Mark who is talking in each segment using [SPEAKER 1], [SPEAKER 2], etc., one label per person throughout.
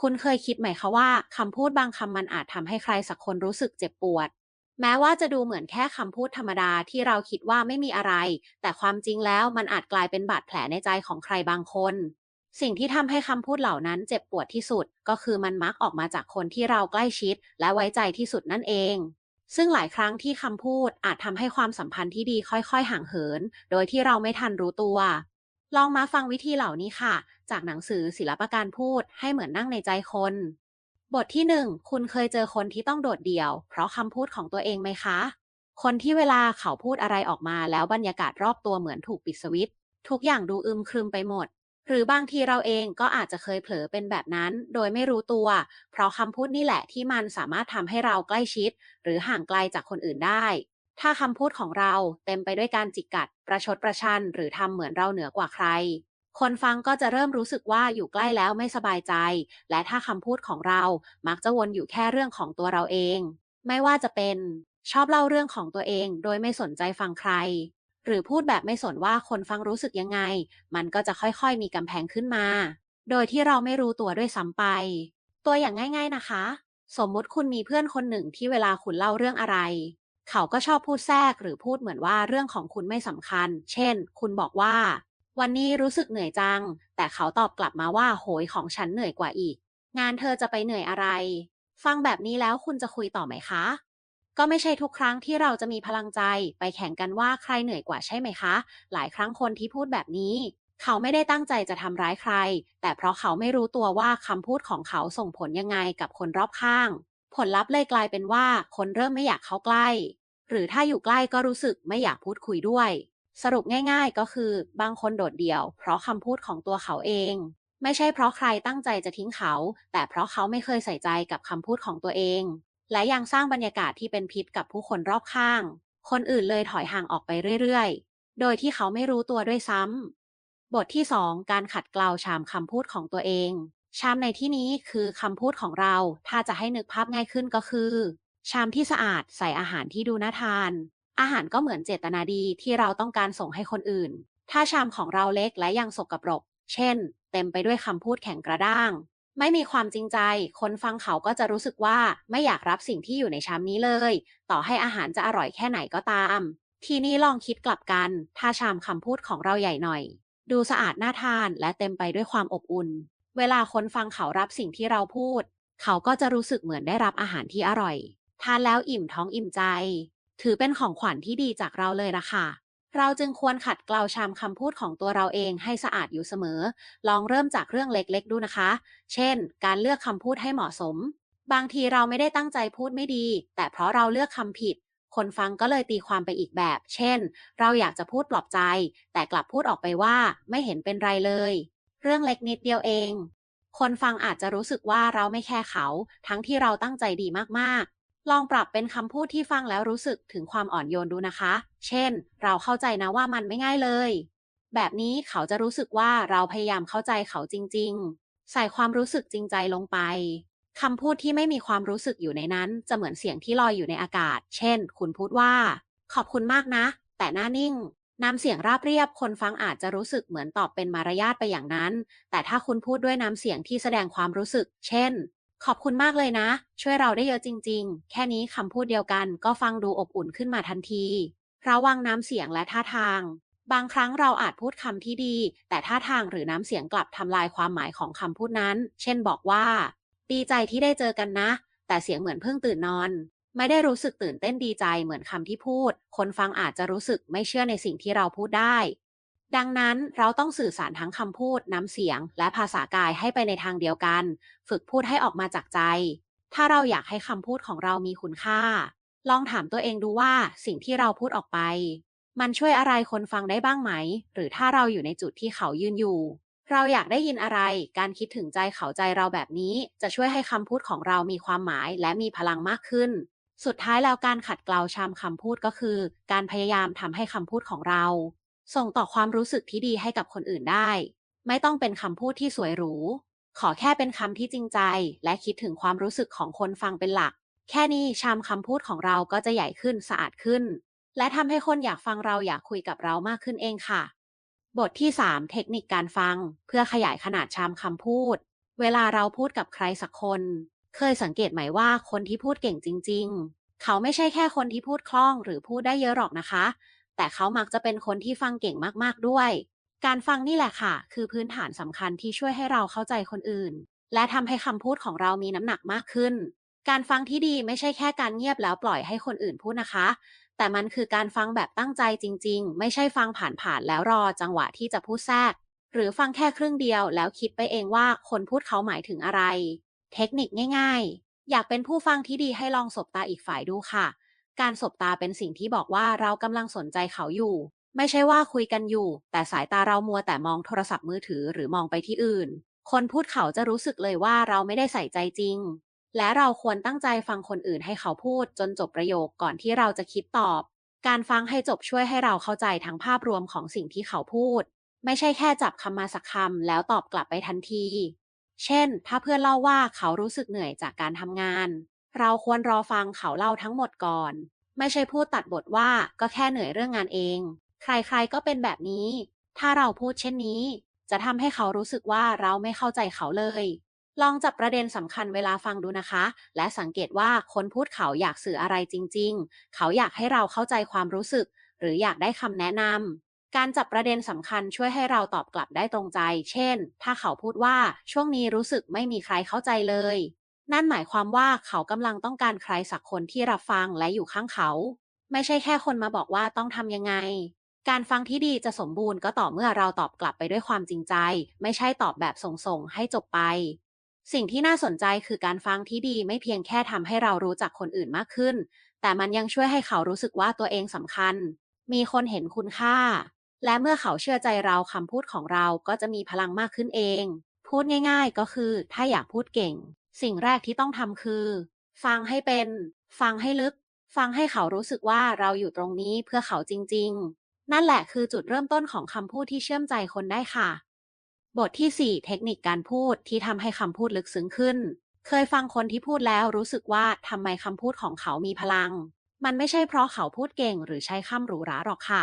[SPEAKER 1] คุณเคยคิดไหมคะว่าคำพูดบางคำมันอาจทำให้ใครสักคนรู้สึกเจ็บปวด แม้ว่าจะดูเหมือนแค่คำพูดธรรมดาที่เราคิดว่าไม่มีอะไร แต่ความจริงแล้วมันอาจกลายเป็นบาดแผลในใจของใครบางคน สิ่งที่ทำให้คำพูดเหล่านั้นเจ็บปวดที่สุด ก็คือมันมักออกมาจากคนที่เราใกล้ชิด และไว้ใจที่สุดนั่นเอง ซึ่งหลายครั้งที่คำพูดอาจทำให้ความสัมพันธ์ที่ดีค่อยๆ ห่างเหิน โดยที่เราไม่ทันรู้ตัว ลองมาฟังวิธีเหล่านี้ค่ะ จากหนังสือศิลปการพูดให้เหมือนนั่งในใจคน บทที่หนึ่งคุณเคยเจอคนที่ต้องโดดเดี่ยว เพราะคำพูดของตัวเองไหมคะ คนที่เวลาเขาพูดอะไรออกมาแล้วบรรยากาศรอบตัวเหมือนถูกปิดสวิตทุกอย่างดูอึมครึมไปหมด หรือบางทีเราเองก็อาจจะเคยเผลอเป็นแบบนั้น โดยไม่รู้ตัว เพราะคำพูดนี่แหละที่มันสามารถทำให้เราใกล้ชิด หรือห่างไกลจากคนอื่นได้ ถ้าคำพูดของเราเต็มไปด้วยการจิกกัด ประชดประชัน หรือทำเหมือนเราเหนือกว่าใคร คนฟังก็จะเริ่มรู้สึกว่าอยู่ใกล้แล้วไม่สบายใจ และถ้าคำพูดของเรามักจะวนอยู่แค่เรื่องของตัวเราเอง ไม่ว่าจะเป็น ชอบเล่าเรื่องของตัวเอง โดยไม่สนใจฟังใคร หรือพูดแบบไม่สนว่าคนฟังรู้สึกยังไง มันก็จะค่อยๆ มีกำแพงขึ้นมา โดยที่เราไม่รู้ตัวด้วยซ้ำไป ตัวอย่างง่าย ๆนะคะ สมมุติคุณมีเพื่อนคนหนึ่งที่เวลาคุณเล่าเรื่องอะไร เขาก็ชอบพูดแทรกหรือพูดเหมือนว่าเรื่องของคุณไม่สำคัญ เช่น คุณบอกว่า วันนี้รู้สึกเหนื่อยจัง แต่เขาตอบกลับมาว่าโหยของฉันเหนื่อยกว่าอีก งานเธอจะไปเหนื่อยอะไร ฟังแบบนี้แล้วคุณจะคุยต่อไหมคะ ก็ไม่ใช่ทุกครั้งที่เราจะมีพลังใจ ไปแข่งกันว่าใครเหนื่อยกว่าใช่ไหมคะ หลายครั้งคนที่พูดแบบนี้ เขาไม่ได้ตั้งใจจะทำร้ายใคร แต่เพราะเขาไม่รู้ตัวว่าคำพูดของเขาส่งผลยังไงกับคนรอบข้าง ผลลัพธ์เลยกลายเป็นว่า คนเริ่มไม่อยากเข้าใกล้ หรือถ้าอยู่ใกล้ก็รู้สึกไม่อยากพูดคุยด้วย สรุปง่ายๆก็คือ บางคนโดดเดี่ยว เพราะคำพูดของตัวเขาเอง ไม่ใช่เพราะใครตั้งใจจะทิ้งเขา แต่เพราะเขาไม่เคยใส่ใจกับคำพูดของตัวเอง และยังสร้างบรรยากาศที่เป็นพิษกับผู้คนรอบข้าง คนอื่นเลยถอยห่างออกไปเรื่อยๆ โดยที่เขาไม่รู้ตัวด้วยซ้ำบทที่ 2 การขัดเกลาชามคำพูดของตัวเอง ชามในที่นี้คือคำพูดของเรา ถ้าจะให้นึกภาพง่ายขึ้นก็คือ ชามที่สะอาดใส่อาหารที่ดูน่าทาน อาหารก็เหมือนเจตนาดีที่เราต้องการส่งให้คนอื่น ถ้าชามของเราเล็กและยังสกปรก เช่น เต็มไปด้วยคำพูดแข็งกระด้าง ไม่มีความจริงใจ คนฟังเขาก็จะรู้สึกว่าไม่อยากรับสิ่งที่อยู่ในชามนี้เลย ต่อให้อาหารจะอร่อยแค่ไหนก็ตาม ทีนี้ลองคิดกลับกัน ถ้าชามคำพูดของเราใหญ่หน่อย ดูสะอาดน่าทานและเต็มไปด้วยความอบอุ่น เวลาคนฟังเขารับสิ่งที่เราพูด เขาก็จะรู้สึกเหมือนได้รับอาหารที่อร่อย ทานแล้วอิ่มท้องอิ่มใจ ถือเป็นของขวัญที่ดีจากเราเลยละค่ะ เราจึงควรขัดเกลาชามคำพูดของตัวเราเองให้สะอาดอยู่เสมอ ลองเริ่มจากเรื่องเล็กๆดูนะคะ เช่น การเลือกคำพูดให้เหมาะสม บางทีเราไม่ได้ตั้งใจพูดไม่ดี แต่เพราะเราเลือกคำผิด คนฟังก็เลยตีความไปอีกแบบ เช่น เราอยากจะพูดปลอบใจ แต่กลับพูดออกไปว่า ไม่เห็นเป็นไรเลย เรื่องเล็กนิดเดียวเอง คนฟังอาจจะรู้สึกว่าเราไม่แคร์เขา ทั้งที่เราตั้งใจดีมากๆ ลองปรับเป็นคำพูดที่ฟังแล้วรู้สึกถึงความอ่อนโยนดูนะคะ เช่น เราเข้าใจนะว่ามันไม่ง่ายเลย แบบนี้เขาจะรู้สึกว่าเราพยายามเข้าใจเขาจริง ๆ ใส่ความรู้สึกจริงใจลงไปคำพูดที่ไม่มีความรู้สึกอยู่ในนั้น จะเหมือนเสียงที่ลอยอยู่ในอากาศ เช่น คุณพูดว่า ขอบคุณมากนะ แต่หน้านิ่ง น้ำเสียงราบเรียบ คนฟังอาจจะรู้สึกเหมือนตอบเป็นมารยาทไปอย่างนั้น แต่ถ้าคุณพูดด้วยน้ำเสียงที่แสดงความรู้สึก เช่น ขอบคุณมากเลยนะ ช่วยเราได้เยอะจริง ๆ แค่นี้คำพูดเดียวกันก็ฟังดูอบอุ่นขึ้นมาทันที ระวังน้ำเสียงและท่าทาง บางครั้งเราอาจพูดคำที่ดี แต่ท่าทางหรือน้ำเสียงกลับทำลายความหมายของคำพูดนั้น เช่น บอกว่า ดีใจที่ได้เจอกันนะ แต่เสียงเหมือนเพิ่งตื่นนอน ไม่ได้รู้สึกตื่นเต้นดีใจเหมือนคำที่พูด คนฟังอาจจะรู้สึกไม่เชื่อในสิ่งที่เราพูดได้ ดังนั้นเราต้องสื่อสารทั้งคำพูด น้ำเสียง และภาษากายให้ไปในทางเดียวกัน ฝึกพูดให้ออกมาจากใจ ถ้าเราอยากให้คำพูดของเรามีคุณค่า ลองถามตัวเองดูว่าสิ่งที่เราพูดออกไป มันช่วยอะไรคนฟังได้บ้างไหม หรือถ้าเราอยู่ในจุดที่เขายืนอยู่ เราอยากได้ยินอะไร การคิดถึงใจเขาใจเราแบบนี้ จะช่วยให้คำพูดของเรามีความหมายและมีพลังมากขึ้น สุดท้ายแล้วการขัดเกลาชามคำพูดก็คือ การพยายามทำให้คำพูดของเรา ส่งต่อความรู้สึกที่ดีให้กับคนอื่นได้ ไม่ต้องเป็นคำพูดที่สวยหรู ขอแค่เป็นคำที่จริงใจ และคิดถึงความรู้สึกของคนฟังเป็นหลัก แค่นี้ชามคำพูดของเราก็จะใหญ่ขึ้นสะอาดขึ้น และทำให้คนอยากฟังเราอยากคุยกับเรามากขึ้นเองค่ะ บทที่ 3 เทคนิคการฟัง เพื่อขยายขนาดชามคำพูด เวลาเราพูดกับใครสักคน เคยสังเกตไหมว่าคนที่พูดเก่งจริง ๆ เขาไม่ใช่แค่คนที่พูดคล่องหรือพูดได้เยอะหรอกนะคะ แต่เขามักจะเป็นคนที่ฟังเก่งมากๆด้วย การฟังนี่แหละค่ะ คือพื้นฐานสำคัญที่ช่วยให้เราเข้าใจคนอื่น และทำให้คำพูดของเรามีน้ำหนักมากขึ้น การฟังที่ดีไม่ใช่แค่การเงียบแล้วปล่อยให้คนอื่นพูดนะคะ แต่มันคือการฟังแบบตั้งใจจริง ๆ ไม่ใช่ฟังผ่านๆแล้วรอจังหวะที่จะพูดแทรกหรือฟังแค่ครึ่งเดียวแล้วคิดไปเองว่าคนพูดเขาหมายถึงอะไร เทคนิคง่าย ๆ อยากเป็นผู้ฟังที่ดีให้ลองสบตาอีกฝ่ายดูค่ะ การสบตาเป็นสิ่งที่บอกว่าเรากำลังสนใจเขาอยู่ ไม่ใช่ว่าคุยกันอยู่ แต่สายตาเรามัวแต่มองโทรศัพท์มือถือหรือมองไปที่อื่น คนพูดเขาจะรู้สึกเลยว่าเราไม่ได้ใส่ใจจริง และเราควรตั้งใจฟังคนอื่นให้เขาพูดจนจบประโยคก่อนที่เราจะคิดตอบ การฟังให้จบช่วยให้เราเข้าใจทั้งภาพรวมของสิ่งที่เขาพูด ไม่ใช่แค่จับคำมาสักคำแล้วตอบกลับไปทันที เช่น ถ้าเพื่อนเล่าว่าเขารู้สึกเหนื่อยจากการทำงาน เราควรรอฟังเขาเล่าทั้งหมดก่อน ไม่ใช่พูดตัดบทว่าก็แค่เหนื่อยเรื่องงานเอง ใครๆก็เป็นแบบนี้ ถ้าเราพูดเช่นนี้ จะทำให้เขารู้สึกว่าเราไม่เข้าใจเขาเลย ลองจับประเด็นสำคัญเวลาฟังดูนะคะ และสังเกตว่าคนพูดเขาอยากสื่ออะไรจริง ๆ เขาอยากให้เราเข้าใจความรู้สึก หรืออยากได้คำแนะนำ การจับประเด็นสำคัญช่วยให้เราตอบกลับได้ตรงใจ เช่น ถ้าเขาพูดว่าช่วงนี้รู้สึกไม่มีใครเข้าใจเลย นั่นหมายความว่าเขากำลังต้องการใครสักคนที่รับฟังและอยู่ข้างเขา ไม่ใช่แค่คนมาบอกว่าต้องทำยังไง การฟังที่ดีจะสมบูรณ์ก็ต่อเมื่อเราตอบกลับไปด้วยความจริงใจ ไม่ใช่ตอบแบบส่งๆให้จบไป สิ่งที่น่าสนใจคือการฟังที่ดีไม่เพียงแค่ทำให้เรารู้จักคนอื่นมากขึ้น แต่มันยังช่วยให้เขารู้สึกว่าตัวเองสำคัญ มีคนเห็นคุณค่า และเมื่อเขาเชื่อใจเราคำพูดของเราก็จะมีพลังมากขึ้นเอง พูดง่ายๆก็คือ ถ้าอยากพูดเก่ง สิ่งแรกที่ต้องทำคือ ฟังให้เป็น ฟังให้ลึก ฟังให้เขารู้สึกว่าเราอยู่ตรงนี้เพื่อเขาจริง ๆ นั่นแหละคือจุดเริ่มต้นของคำพูดที่เชื่อมใจคนได้ค่ะ บทที่ 4 เทคนิคการพูดที่ทำให้คำพูดลึกซึ้งขึ้น เคยฟังคนที่พูดแล้วรู้สึกว่าทำไมคำพูดของเขามีพลัง มันไม่ใช่เพราะเขาพูดเก่งหรือใช้คำหรูหราหรอกค่ะ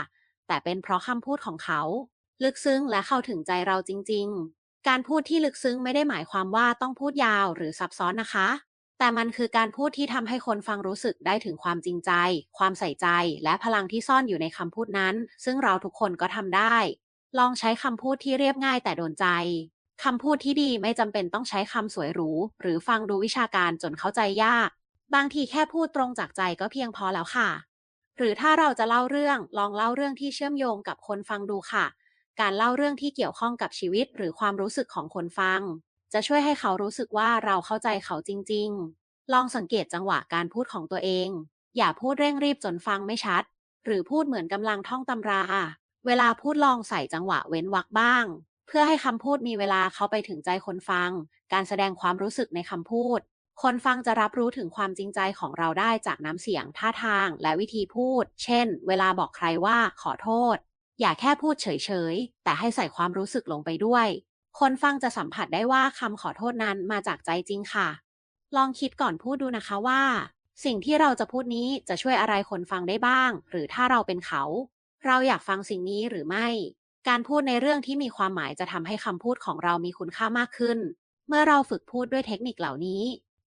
[SPEAKER 1] แต่เป็นเพราะคำพูดของเขา ลึกซึ้งและเข้าถึงใจเราจริง ๆ การพูดที่ลึกซึ้งไม่ได้หมายความว่าต้องพูดยาวหรือซับซ้อนนะคะ แต่มันคือการพูดที่ทำให้คนฟังรู้สึกได้ถึงความจริงใจ ความใส่ใจ และพลังที่ซ่อนอยู่ในคำพูดนั้น ซึ่งเราทุกคนก็ทำได้ ลองใช้คำพูดที่เรียบง่ายแต่โดนใจคำพูดที่ดีไม่จำเป็นต้องใช้คำสวยหรู หรือฟังดูวิชาการจนเข้าใจยาก บางทีแค่พูดตรงจากใจก็เพียงพอแล้วค่ะ หรือถ้าเราจะเล่าเรื่องลองเล่าเรื่องที่เชื่อมโยงกับคนฟังดูค่ะ การเล่าเรื่องที่เกี่ยวข้องกับชีวิต หรือความรู้สึกของคนฟัง จะช่วยให้เขารู้สึกว่าเราเข้าใจเขาจริง ๆ ลองสังเกตจังหวะการพูดของตัวเอง อย่าพูดเร่งรีบจนฟังไม่ชัด หรือพูดเหมือนกำลังท่องตำรา เวลาพูดลองใส่จังหวะเว้นวรรคบ้าง เพื่อให้คำพูดมีเวลาเข้าไปถึงใจคนฟัง การแสดงความรู้สึกในคำพูด คนฟังจะรับรู้ถึงความจริงใจของเราได้จากน้ำเสียงท่าทางและวิธีพูด เช่น เวลาบอกใครว่าขอโทษ อย่าแค่พูดเฉยๆ แต่ให้ใส่ความรู้สึกลงไปด้วย คนฟังจะสัมผัสได้ว่าคำขอโทษนั้นมาจากใจจริงค่ะ ลองคิดก่อนพูดดูนะคะว่า สิ่งที่เราจะพูดนี้จะช่วยอะไรคนฟังได้บ้าง หรือถ้าเราเป็นเขา เราอยากฟังสิ่งนี้หรือไม่ การพูดในเรื่องที่มีความหมายจะทำให้คำพูดของเรามีคุณค่ามากขึ้น เมื่อเราฝึกพูดด้วยเทคนิคเหล่านี้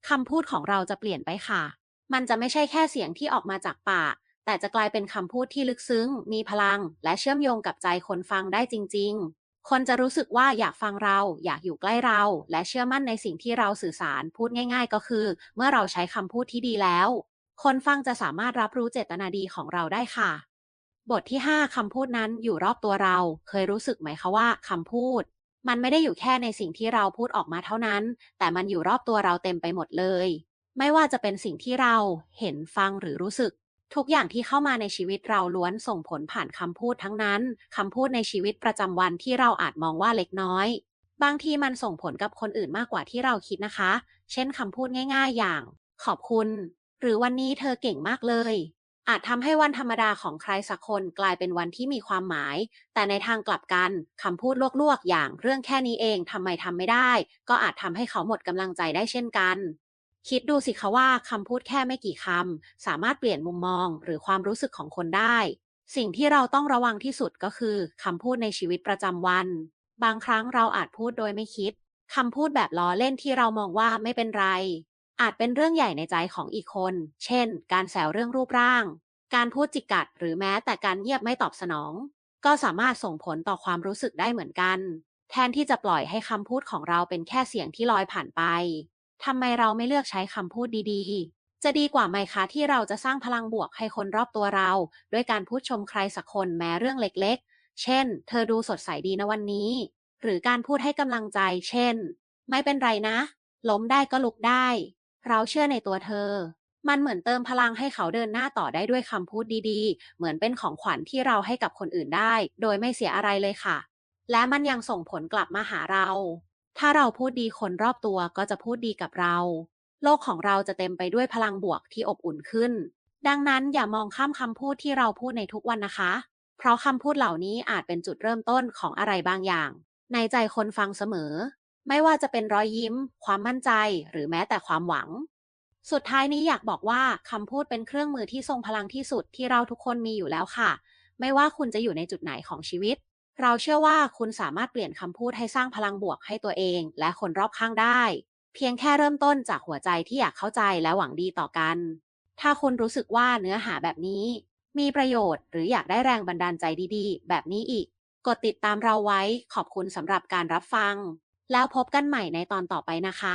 [SPEAKER 1] คำพูดของเราจะเปลี่ยนไปค่ะ มันจะไม่ใช่แค่เสียงที่ออกมาจากปาก แต่จะกลายเป็นคำพูดที่ลึกซึ้ง มีพลัง และเชื่อมโยงกับใจคนฟังได้จริง ๆ คนจะรู้สึกว่าอยากฟังเรา อยากอยู่ใกล้เรา และเชื่อมั่นในสิ่งที่เราสื่อสาร พูดง่าย ๆ ก็คือ เมื่อเราใช้คำพูดที่ดีแล้ว คนฟังจะสามารถรับรู้เจตนาดีของเราได้ค่ะ บทที่ 5คำพูดนั้นอยู่รอบตัวเรา เคยรู้สึกไหมคะว่าคำพูด มันไม่ได้อยู่แค่ในสิ่งที่เราพูดออกมาเท่านั้น แต่มันอยู่รอบตัวเราเต็มไปหมดเลย ไม่ว่าจะเป็นสิ่งที่เราเห็นฟังหรือรู้สึก ทุกอย่างที่เข้ามาในชีวิตเราล้วนส่งผลผ่านคำพูดทั้งนั้นคำพูดในชีวิตประจำวันที่เราอาจมองว่าเล็กน้อย บางทีมันส่งผลกับคนอื่นมากกว่าที่เราคิดนะคะ เช่นคำพูดง่าย ๆ อย่าง ขอบคุณ หรือวันนี้เธอเก่งมากเลย อาจทำให้วันธรรมดาของใครสักคนกลายเป็นวันที่มีความหมาย แต่ในทางกลับกันคำพูดลวกๆ อย่างเรื่องแค่นี้เองทำไมทำไม่ได้ ก็อาจทำให้เขาหมดกำลังใจได้เช่นกัน คิดดูสิคะว่าคำพูดแค่ไม่กี่คำสามารถเปลี่ยนมุมมองหรือความรู้สึกของคนได้ สิ่งที่เราต้องระวังที่สุดก็คือคำพูดในชีวิตประจำวัน บางครั้งเราอาจพูดโดยไม่คิดคำพูดแบบล้อเล่นที่เรามองว่าไม่เป็นไร อาจเป็นเรื่องใหญ่ในใจของอีกคน เช่น การแซวเรื่องรูปร่าง การพูดจิกกัด หรือแม้แต่การเงียบไม่ตอบสนอง ก็สามารถส่งผลต่อความรู้สึกได้เหมือนกัน แทนที่จะปล่อยให้คำพูดของเราเป็นแค่เสียงที่ลอยผ่านไปทำไมเราไม่เลือกใช้คำพูดดีๆ จะดีกว่าไหมคะที่เราจะสร้างพลังบวกให้คนรอบตัวเรา ด้วยการพูดชมใครสักคนแม้เรื่องเล็กๆ เช่น เธอดูสดใสดีนะวันนี้ หรือการพูดให้กำลังใจ เช่น ไม่เป็นไรนะ ล้มได้ก็ลุกได้ เราเชื่อในตัวเธอ มันเหมือนเติมพลังให้เขาเดินหน้าต่อได้ด้วยคำพูดดีๆ เหมือนเป็นของขวัญที่เราให้กับคนอื่นได้ โดยไม่เสียอะไรเลยค่ะ และมันยังส่งผลกลับมาหาเรา ถ้าเราพูดดีคนรอบตัวก็จะพูดดีกับเรา โลกของเราจะเต็มไปด้วยพลังบวกที่อบอุ่นขึ้น ดังนั้นอย่ามองข้ามคำพูดที่เราพูดในทุกวันนะคะ เพราะคำพูดเหล่านี้อาจเป็นจุดเริ่มต้นของอะไรบางอย่าง ในใจคนฟังเสมอ ไม่ว่าจะเป็นรอยยิ้ม ความมั่นใจ หรือแม้แต่ความหวัง สุดท้ายนี้อยากบอกว่าคำพูดเป็นเครื่องมือที่ทรงพลังที่สุดที่เราทุกคนมีอยู่แล้วค่ะ ไม่ว่าคุณจะอยู่ในจุดไหนของชีวิต เราเชื่อว่าคุณสามารถเปลี่ยนคำพูดให้สร้างพลังบวกให้ตัวเอง และคนรอบข้างได้ เพียงแค่เริ่มต้นจากหัวใจที่อยากเข้าใจและหวังดีต่อกัน ถ้าคุณรู้สึกว่าเนื้อหาแบบนี้ มีประโยชน์ หรืออยากได้แรงบันดาลใจดีๆ แบบนี้อีก กดติดตามเราไว้ขอบคุณสำหรับการรับฟัง แล้วพบกันใหม่ในตอนต่อไปนะคะ